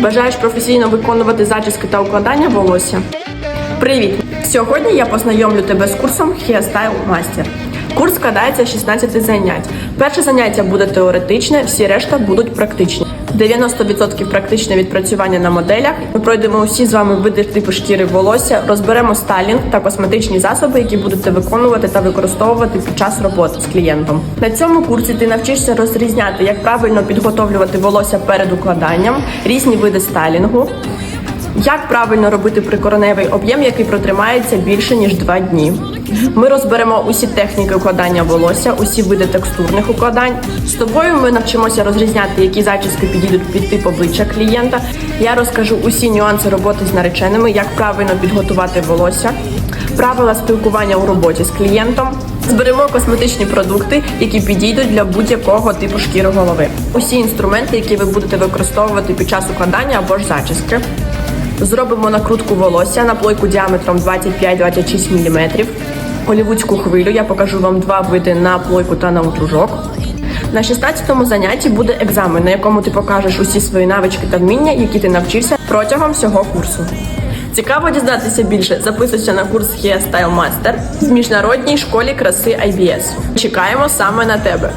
Бажаєш професійно виконувати зачіски та укладання волосся? Привіт! Сьогодні я познайомлю тебе з курсом Hairstyle Master. Курс складається з 16 занять. Перше заняття буде теоретичне, всі решта будуть практичні. 90% практичне відпрацювання на моделях. Ми пройдемо усі з вами види типу шкіри волосся, розберемо стайлінг та косметичні засоби, які будете виконувати та використовувати під час роботи з клієнтом. На цьому курсі ти навчишся розрізняти, як правильно підготовлювати волосся перед укладанням, різні види стайлінгу, як правильно робити прикореневий об'єм, який протримається більше ніж 2 дні? Ми розберемо усі техніки укладання волосся, усі види текстурних укладань. З тобою ми навчимося розрізняти, які зачіски підійдуть під тип обличчя клієнта. Я розкажу усі нюанси роботи з нареченими, як правильно підготувати волосся, правила спілкування у роботі з клієнтом. Зберемо косметичні продукти, які підійдуть для будь-якого типу шкіри голови. Усі інструменти, які ви будете використовувати під час укладання або ж зачіски. Зробимо накрутку волосся на плойку діаметром 25-26 мм. Голівудську хвилю я покажу вам два види на плойку та на утюжок. На 16-му занятті буде екзамен, на якому ти покажеш усі свої навички та вміння, які ти навчився протягом всього курсу. Цікаво дізнатися більше. Записуйся на курс Hairstyle Master в міжнародній школі краси IBS. Чекаємо саме на тебе.